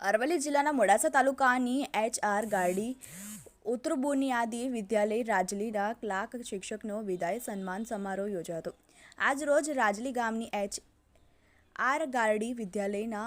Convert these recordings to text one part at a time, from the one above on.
અરવલ્લી જિલ્લાના મોડાસા તાલુકાની એચઆર ગાડી ઉત્તર બુનિયાદી વિદ્યાલય રાજલીના ક્લાર્ક શિક્ષકનો વિદાય સન્માન સમારોહ યોજાયો હતો. આજ રોજ રાજલી ગામની એચ આર ગારડી વિદ્યાલયના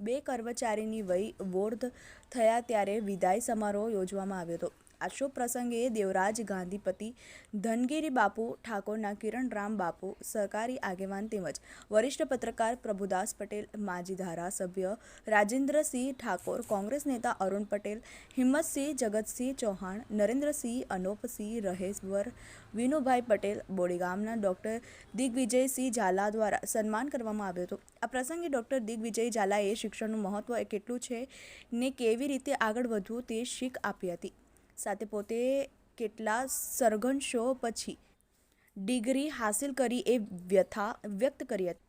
બે કર્મચારીની વય વોર્ધ થયા ત્યારે વિદાય સમારોહ યોજવામાં આવ્યો હતો. આ શુભ પ્રસંગે દેવરાજ ગાંધીપતિ ધનગીરી બાપુ, ઠાકોરના કિરણરામ બાપુ સહકારી આગેવાન તેમજ વરિષ્ઠ પત્રકાર પ્રભુદાસ પટેલ, માજી ધારાસભ્ય રાજેન્દ્રસિંહ ઠાકોર, કોંગ્રેસ નેતા અરુણ પટેલ, હિંમતસિંહ જગતસિંહ ચૌહાણ, નરેન્દ્રસિંહ અનોપસિંહ રહેશ્વર, વિનુભાઈ પટેલ બોડી ગામના ડોક્ટર દિગ્વિજયસિંહ ઝાલા દ્વારા સન્માન કરવામાં આવ્યું હતું. આ પ્રસંગે ડૉક્ટર દિગ્વિજય ઝાલાએ શિક્ષણનું મહત્વ એ કેટલું છે ને કેવી રીતે આગળ વધવું તે શીખ આપી હતી. સાથે પોતે કેટલા સરઘંશો પછી ડિગ્રી હાસિલ કરી એ વ્યથા વ્યક્ત કરી હતી.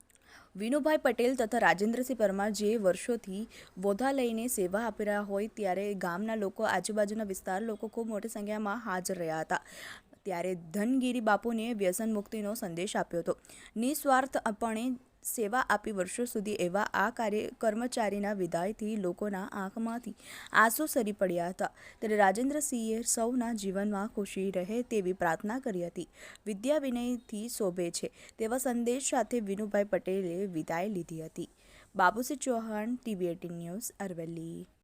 વિનુભાઈ પટેલ તથા રાજેન્દ્રસિંહ પરમાર જે વર્ષોથી બોધા લઈને સેવા આપી રહ્યા હોય ત્યારે ગામના લોકો, આજુબાજુના વિસ્તાર લોકો ખૂબ મોટી સંખ્યામાં હાજર રહ્યા હતા. ત્યારે ધનગીરી બાપુને વ્યસન મુક્તિનો સંદેશ આપ્યો હતો. નિસ્વાર્થપણે સેવા આપી વર્ષો સુધી એવા આ કાર્ય કર્મચારીના વિદાયથી લોકોના આંખમાંથી આંસુ સરી પડ્યા હતા. ત્યારે રાજેન્દ્રસિંહે સૌના જીવનમાં ખુશી રહે તેવી પ્રાર્થના કરી હતી. વિદ્યા વિનયથી શોભે છે તેવા સંદેશ સાથે વિનુભાઈ પટેલે વિદાય લીધી હતી. Babusinh Chauhan, TV eighteen news Aravalli.